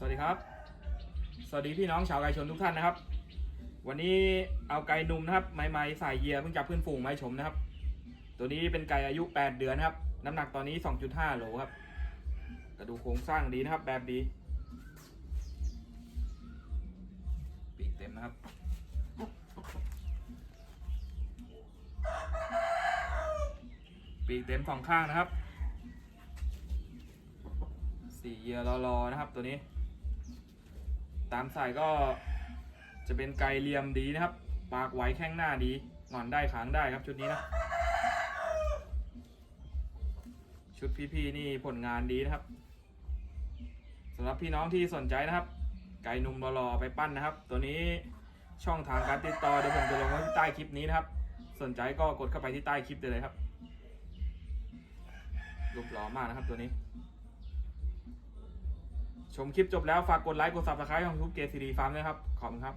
สวัสดีครับ สวัสดีพี่น้องชาวไก่ชนทุกท่านนะครับ วันนี้เอาไก่นุ่มนะครับใหม่ๆสายเยียเพิ่งจับขึ้นฝูงมาให้ชมนะครับ ตัวนี้เป็นไก่อายุ 8 เดือนนะครับ น้ำหนักตอนนี้ 2.5โลครับ กระดูกโครงสร้างดีนะครับ แบบดี ปีกเต็มนะครับปีกเต็มสองข้างนะครับ สี่เยียรอๆนะครับตัวนี้ ตามสายก็จะเป็นไกลเหลี่ยมดีนะครับ ปากไหวแข้งหน้าดีหงอนได้ขางได้ครับชุดนี้นะ ชุดพี่ๆนี่ผลงานดีนะครับสำหรับพี่น้องที่สนใจนะครับ ไก่นุ่มรอๆไปปั้นนะครับ ตัวนี้ช่องทางการติดต่อเดี๋ยวผมจะลงไว้ที่ใต้คลิปนี้นะครับ สนใจก็กดเข้าไปที่ใต้คลิปได้เลยครับรูปหล่อมากนะครับตัวนี้ ชมคลิปจบแล้วฝากกดไลค์กดซับสไครต์ของทูบเกซีดีฟาร์มด้วยครับ ขอบคุณครับ